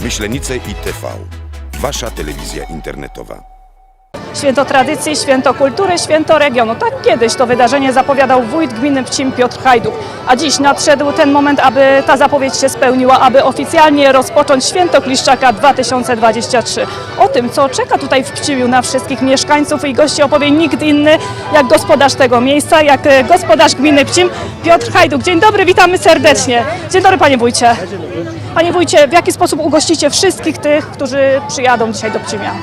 Myślenice i TV. Wasza telewizja internetowa. Święto tradycji, święto kultury, święto regionu. Tak kiedyś to wydarzenie zapowiadał wójt gminy Pcim Piotr Hajduk. A dziś nadszedł ten moment, aby ta zapowiedź się spełniła, aby oficjalnie rozpocząć święto Kliszczaka 2023. O tym, co czeka tutaj w Pcimiu na wszystkich mieszkańców i gości opowie nikt inny jak gospodarz tego miejsca, jak e, gospodarz gminy Pcim Piotr Hajduk. Dzień dobry, witamy serdecznie. Dzień dobry panie wójcie. Panie wójcie, w jaki sposób ugościcie wszystkich tych, którzy przyjadą dzisiaj do Pcimia?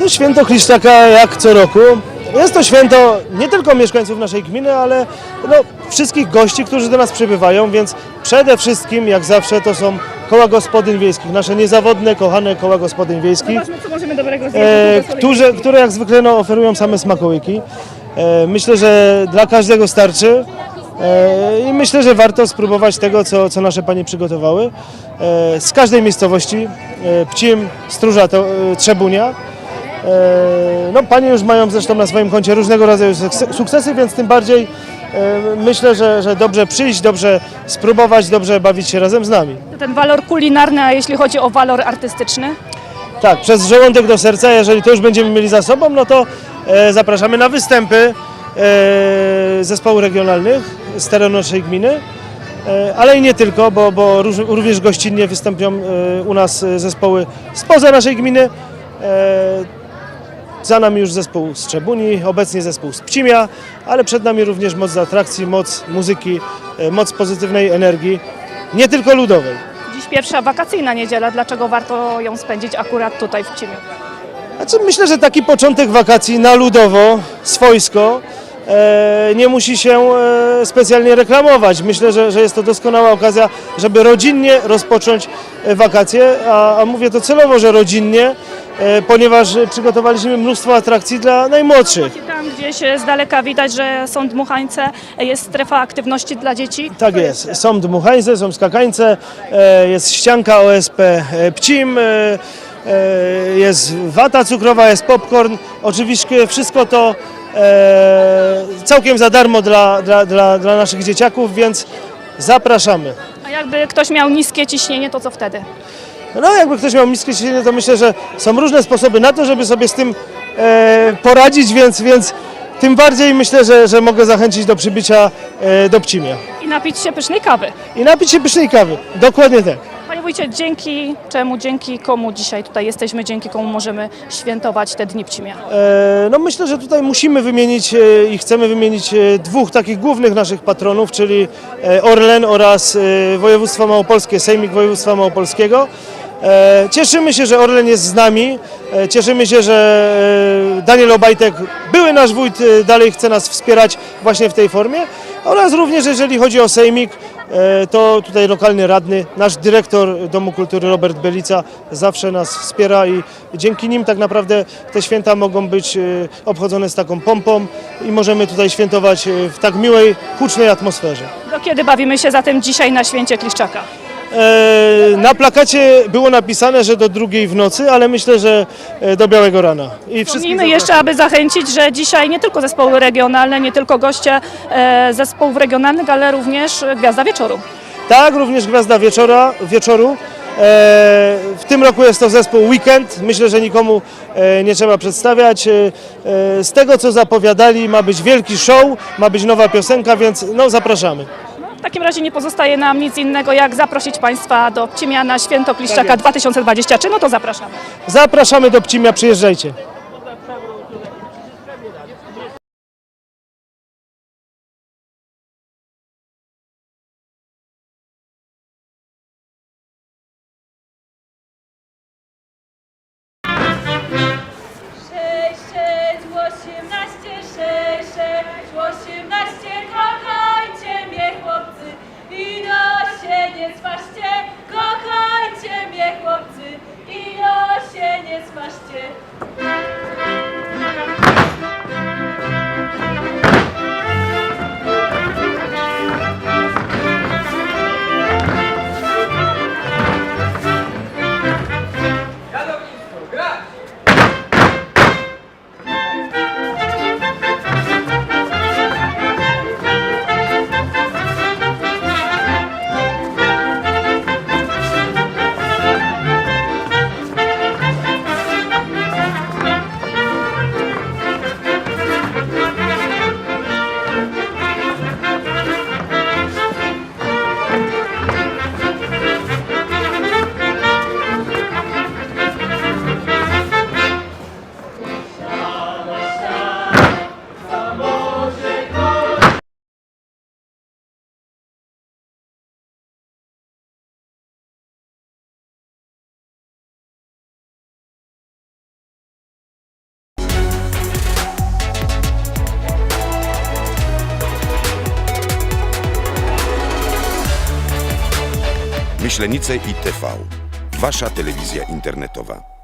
No, święto Kliszczaka jak co roku. Jest to święto nie tylko mieszkańców naszej gminy, ale no, wszystkich gości, którzy do nas przybywają, więc przede wszystkim, jak zawsze, to są koła gospodyń wiejskich, nasze niezawodne, kochane koła gospodyń wiejskich, Zobaczmy, co możemy dobrego e, zjeść. którzy, które jak zwykle no, oferują same smakołyki. E, myślę, że dla każdego starczy. E, I myślę, że warto spróbować tego, co, co nasze panie przygotowały. E, z każdej miejscowości, e, Pcim, Stróża, to, Trzebunia. No, panie już mają zresztą na swoim koncie różnego rodzaju sukce- sukcesy, więc tym bardziej myślę, że, że dobrze przyjść, dobrze spróbować, dobrze bawić się razem z nami. Ten walor kulinarny, a jeśli chodzi o walor artystyczny? Tak, przez żołądek do serca, jeżeli to już będziemy mieli za sobą, no to zapraszamy na występy zespołów regionalnych z terenu naszej gminy. E, ale i nie tylko, bo, bo również gościnnie wystąpią e, u nas e, zespoły spoza naszej gminy. Za nami już zespół z Trzebuni, obecnie zespół z Pcimia, ale przed nami również moc atrakcji, moc muzyki, moc pozytywnej energii, nie tylko ludowej. Dziś pierwsza wakacyjna niedziela, dlaczego warto ją spędzić akurat tutaj w Pcimiu? Znaczy, myślę, że taki początek wakacji na ludowo, swojsko, nie musi się e, specjalnie reklamować. Myślę, że, że jest to doskonała okazja, żeby rodzinnie rozpocząć e, wakacje, a, a mówię to celowo, że rodzinnie, e, ponieważ przygotowaliśmy mnóstwo atrakcji dla najmłodszych. Tam gdzieś z daleka widać, że są dmuchańce, jest strefa aktywności dla dzieci. Tak jest. Są dmuchańce, są skakańce, e, jest ścianka OSP e, Pcim, e, e, jest wata cukrowa, jest popcorn. Oczywiście wszystko to e, całkiem za darmo dla, dla, dla, dla naszych dzieciaków, więc zapraszamy. A jakby ktoś miał niskie ciśnienie, to co wtedy? No jakby ktoś miał niskie ciśnienie, to myślę, że są różne sposoby na to, żeby sobie z tym e, poradzić, więc, więc tym bardziej myślę, że, że mogę zachęcić do przybycia e, do Pcimia. I napić się pysznej kawy. I napić się pysznej kawy. Dokładnie tak. Wójcie, dzięki czemu, dzięki komu dzisiaj tutaj jesteśmy, dzięki komu możemy świętować te dni Pcimia? E, No myślę, że tutaj musimy wymienić e, i chcemy wymienić e, dwóch takich głównych naszych patronów, czyli Orlen oraz województwo małopolskie, Sejmik Województwa Małopolskiego. Cieszymy się, że Orlen jest z nami. Cieszymy się, że Daniel Obajtek, były nasz wójt, dalej chce nas wspierać właśnie w tej formie. Oraz również jeżeli chodzi o Sejmik, to tutaj lokalny radny, nasz dyrektor Domu Kultury Robert Belica zawsze nas wspiera i dzięki nim tak naprawdę te święta mogą być e, obchodzone z taką pompą i możemy tutaj świętować e, w tak miłej, hucznej atmosferze. Do kiedy bawimy się zatem dzisiaj na święcie Kliszczaka? E, Na plakacie było napisane, że do drugiej w nocy, ale myślę, że e, do białego rana. I Wspomnijmy jeszcze, aby zachęcić, że dzisiaj nie tylko zespoły regionalne, nie tylko goście e, zespołów regionalnych, ale również Gwiazda Wieczoru. Tak, również Gwiazda Wieczora, Wieczoru. W tym roku jest to zespół Weekend. Myślę, że nikomu nie trzeba przedstawiać. Z tego, co zapowiadali, ma być wielki show, ma być nowa piosenka, więc no, zapraszamy. W takim razie nie pozostaje nam nic innego, jak zaprosić Państwa do Pcimia na święto Kliszczaka Tak jest. 2023. No to zapraszamy. Zapraszamy do Pcimia, przyjeżdżajcie. Się Myślenice i TV. Wasza telewizja internetowa.